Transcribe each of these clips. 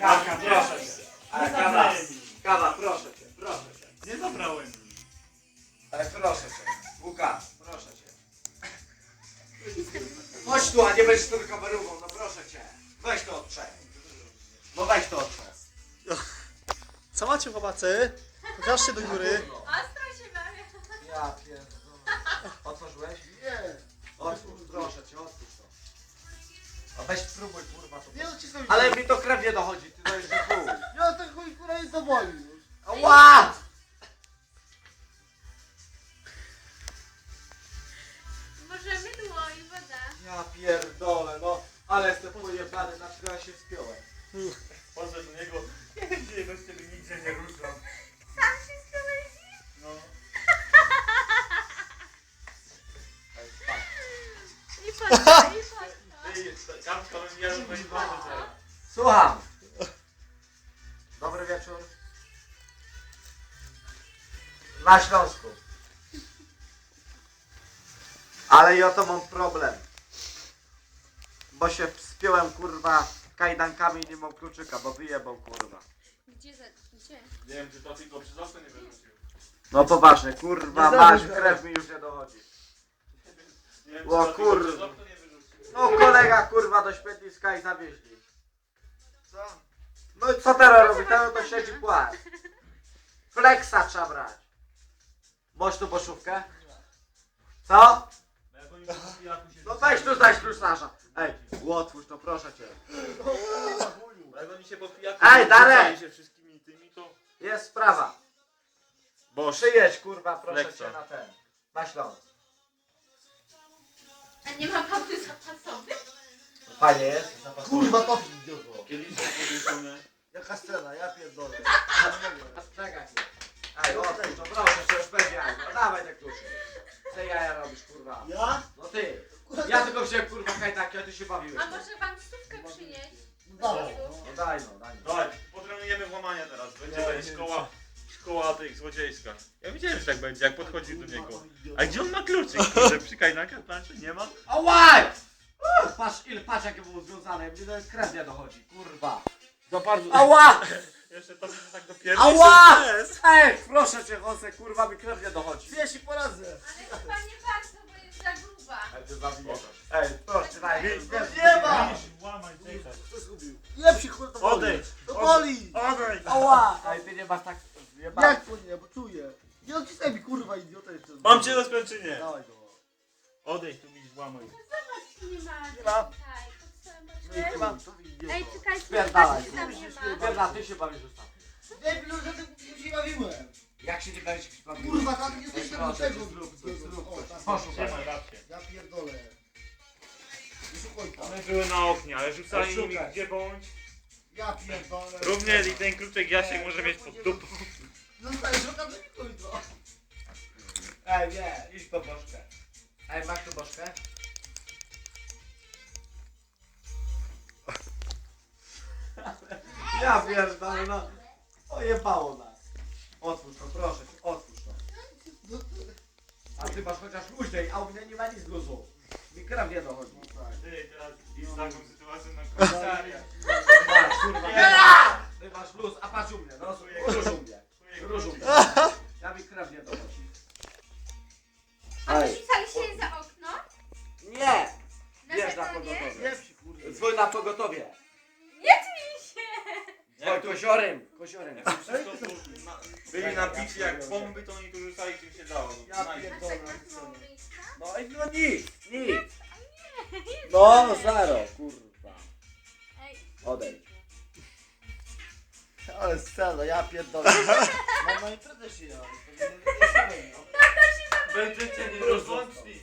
Kawka, proszę cię. Ale kawa, kawa, proszę cię, proszę cię. Nie zabrałem. Ale proszę cię. Łukasz, proszę cię. Chodź tu, a nie będziesz tylko kamerową, no proszę cię. Weź to od trzech. No weź to od trzech. Co macie chłopacy? Pokażcie do góry. Ostro się bawię. Ja pierdolę. Otworzyłeś? Nie, Otwórz, weź spróbuj, kurwa, to. nie odcisnął Ale mi to krew nie dochodzi, ty to jeszcze chuj. Ja to chuj kurwa jest do boli już. Ała! Może mydło i woda. Ja pierdolę, no. Ale jestem pojebany, na przykład ja się wspiąłem. Poszedł do niego. Nie wiem, gdzie bez ciebie nigdzie nie ruszam. Sam się skręci. No. Ej. I podda, Słucham. Dobry wieczór. Na Śląsku. Ale i oto mam problem. Bo się wspiąłem kurwa kajdankami i nie mam kluczyka, bo wyjebał kurwa. Gdzie za... Gdzie? Nie wiem, czy to tylko przez okno nie wyrzucił. No poważnie, kurwa, Nie masz, krew mi już nie dochodzi. Nie wiem, O czy to tylko kurwa. przez okno nie wyrzucił. No kolega kurwa do śmietniska i zawieźli. Co? No i co teraz robi? Teraz to siedzi płacz. Flexa trzeba brać. Masz tu poszówkę? Co? No weź tu zaś ślusarza. Ej, otwórz to proszę cię. Bo Jak oni się po pijaku Ej, Darek! rzucali się wszystkimi tymi, to... Jest sprawa. Bo Przyjedź kurwa proszę Flexa. cię na ten. Na Śląsk. A nie ma pauzy zapasowy? Fajnie jest? Kurwa to idioto. Kieliszek powieszony. Jaka scena, ja pierdolę. Czekaj. Ej, otwórz to proszę cię, już będzie jajko. Dawaj te klucze. Te jaja robisz kurwa. Ja? No ty. Ja tylko wziąłem kurwa kajtaki, a ty się bawiłeś. A może wam stówkę przynieść? No dawaj. No daj no, daj no. Dawaj, potrenujemy włamania teraz. Będzie Ja będzie wiem, szkoła, szkoła tych złodziejska. Ja wiedziałem, że tak będzie, jak podchodził do niego. A gdzie on ma kluczyk? Kurde, przy kajnakach planszy nie ma? Ałaj! Patrz, ile, patrz jakie było związane, mnie to krew nie dochodzi, kurwa. Za bardzo. Ała! Jeszcze to będzie tak dopiero. Ała! Ej, proszę cię, Jose, kurwa, mi krew nie dochodzi. Ja się poradzę. Ale chyba nie bardzo, bo jest za gruba. Ej, ty zabijasz. Ej, proszę, daj. Nie ma! Łamaj, czekaj. Co zgubił? Jeb się kurwa to boli. Odejdź! To boli! Odejdź! Ała! Ej, ty nie masz tak... zjebane. Jak to nie, bo czuję. Nie odcisnaj mi kurwa idiota jeszcze. Mam cię na spręczynie! Dawaj go. Odejdź, tu widzisz, łamaj. Nie. Nie pod całym No nie idiota. Ej, czekajcie, Spierdalaj. zobaczcie, tam nie ma. Ty się bawisz ostatnio. Debilu, że ty się bawiłem. Jak się nie bawisz, się bawisz? Kurwa, tam nie jesteś tam Proszę, niczego. zrób to, zrób O, tak. Poszukaj. Trzymaj. Ja pierdolę. Szukaj tam. One były na oknie, ale rzucali mi Szukaj. gdzie bądź. Ja pierdolę. Również i ten kluczek Jasiek może mieć pod dupą. Zostajesz okazjonikuj to. Ej, nie, idź po bożkę. Ej, masz tu bożkę? Ja pierdolę, no. Ojebało nas. Otwórz to, proszę cię, otwórz to. A ty masz chociaż luźniej, a u mnie nie ma nic luzu. Mi krew nie dochodzi. Ty teraz jest taką sytuację na komisariat. Masz, kurwa. Ty masz luz, a patrz u mnie, no. Róż u mnie. Róż u mnie. Ja mi krew nie dochodzi. A Ej. wyrzucaliście je za okno? Nie! Na Wiesz na pogotowie. Się kurwa. Dzwoń na pogotowie. Wszystko tu na- Byli napici jak bomby, to oni tu rzucali czym się dało. Ja Znajdzie. A pierdolę. tak masz mało miejsca? No i no nic, nic. Nie, No, zero, kurwa. Ej, Odejdź. Ale scena, ja pierdolę. Mam na imprezę się ja. Będziecie nierozłączni.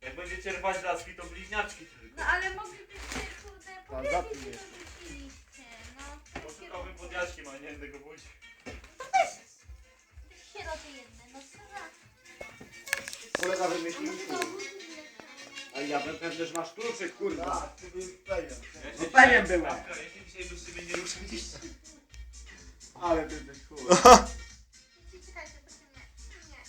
Jak będziecie rwać laski, to bliźniaczki tylko. no ale moglibyście, kurde, powiedzieć, zapnij jeszcze. Nie tego budzi. Sieroty jedne, no co za... Kolega wymyślił tu. A ja bym pewny, że masz kluczyk, kurwa. Tak, ty byłem pewien. No pewien byłem. Jeśli dzisiaj byś sobie nie ruszyliście. Ale ty jesteś chuj. Czekajcie, to się nie... Nie.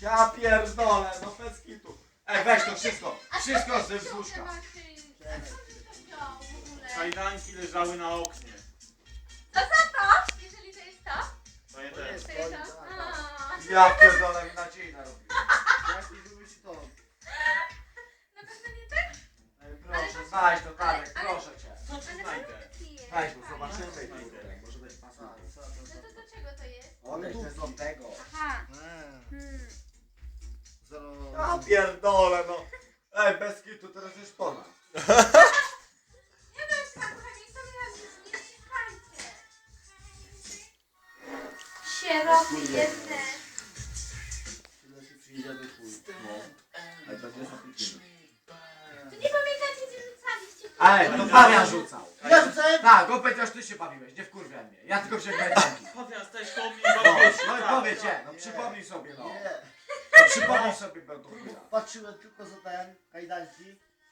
Ja pierdolę, no bez kitu. Ej, weź to wszystko. Wszystko masz, y, Kajdanki leżały na oknie. To za to? Jeżeli to jest to? To nie To ten. jest To jest to? A. Ja pierdolę mi nadziei narobiłem. Jaki byłeś to? Na pewno nie tak? Ej, Proszę, znajdź to To Fabian rzucał. Ja rzucałem? Tak, go powiedział, że ty się bawiłeś, nie wkurwiaj mnie. Ja tylko wziąłem stałeś koło mnie No, się, no i tak. powiecie, no przypomnij sobie no. Nie. no przypomnij sobie do chuja. Patrzyłem tylko za ten kajdanki,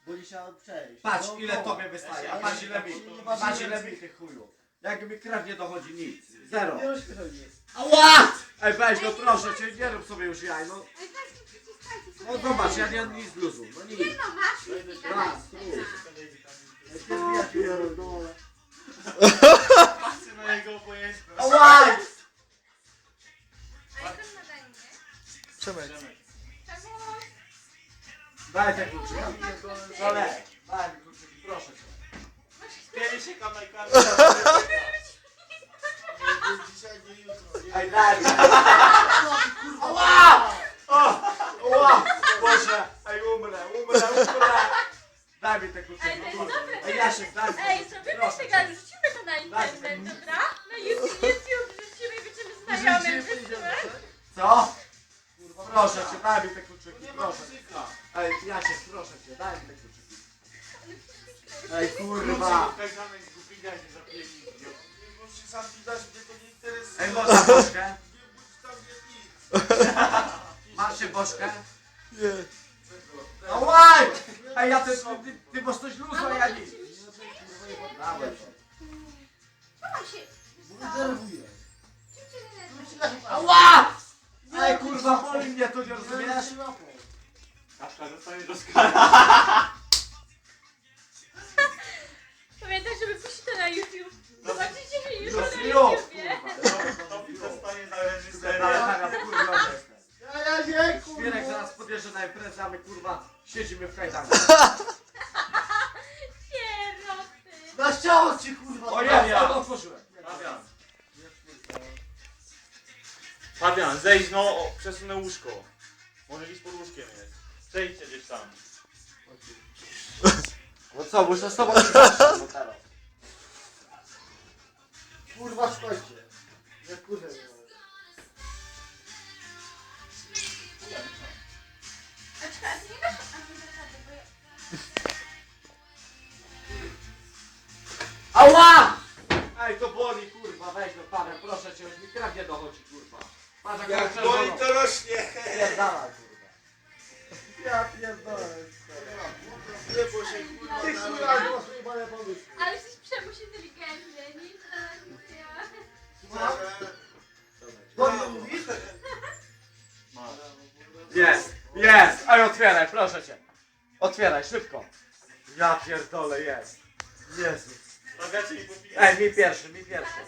bo nie chciałem przejść. Patrz No, ile no. tobie wystaje, a patrz ile mi, patrz ile mi tych chuju. Jak mi krew nie dochodzi nic. Zero. Nie rozśmieszaj mnie. Ała! Ej weź, no proszę cię, nie rób sobie już jaj, no. Ej, tak, nie przyciskajcie sobie. No zobacz, ja nie mam nic z luzu, no nic. Nie no, masz Raz, Ja pierdolę. Patrzę na jego obojętność. Ała! Ale to nadanie. Przemek. Czemu? Daj te kluczyki. Zole, daj mi kluczyki, proszę cię. Kiedy się kamajkami Dzisiaj, nie jutro. Nie. Ej, bożkę? Nie nic. Macie bożkę? Nie. Ałaj! Ej, ja też, ty, ty masz coś luzu, a ja. Dawaj się. Trzymaj się. Bo denerwuję. Czym cię denerwuje? Ała! Ej, kurwa, boli mnie to, nie rozumiesz? Kaszka zostanie do skala. siedzimy w kajdanach. Sieroty. Na ściało ci kurwa. O ja. ja, to otworzyłem. Fabian. Fabian, zejdź no, o, przesunę łóżko. Może gdzieś pod łóżkiem jest. Przejdźcie gdzieś tam. No co, muszę z tobą no. Kurwa, szkodzie. Nie kurwa. Ała! Ej, to boli, kurwa, weź no Paweł, proszę cię, już mi krew nie dochodzi, kurwa. Patrz jak Jak boli to rośnie. Pierdalaj, kurwa. Ja pierdolę. Nie, bo się kurwa. Ty kurwa, nie masz jebane pomysły. Ale jesteś przemuś inteligentny, nic? Do mnie mówisz? Masz. Jest, jest! Ej, otwieraj, proszę cię. Otwieraj, szybko. Ja pierdolę, jest. Jezus. Ej, mi pierwszy, mi pierwszy.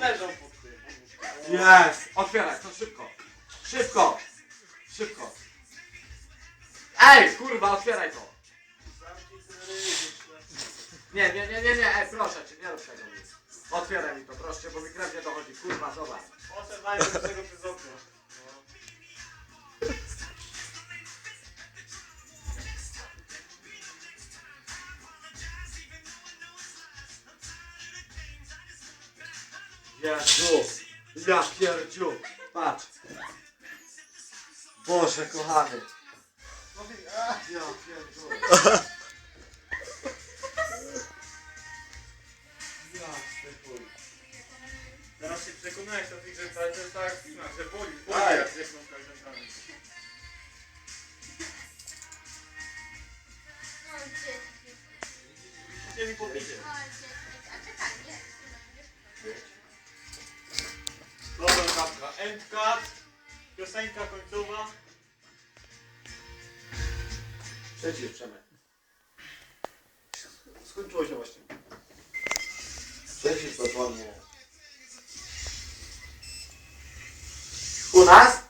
Leżą pod tym. Jest! Otwieraj, to szybko. Szybko. Szybko. Ej, kurwa, otwieraj to. Nie, nie, nie, nie, nie, ej, proszę cię, nie rób tego. Otwieraj mi to, proszę cię, bo mi krew nie dochodzi, kurwa, zobacz. Najpierw do tego przez ja pierdziu, patrz. Boże, kochany. Ja pierdziu. Jasny chuj. Teraz się przekonałeś o tych, że jest tak spina, że boli. Boli Ej. jak zjechną kajdankami. No, dzieci. Musicie mi popijać. No, dzieci. A czekaj, nie. Dobra kapka. End cut. Piosenka końcowa. Przeciw, Przemek. Skończyło się właśnie. Przecież to dzwonię. U nas?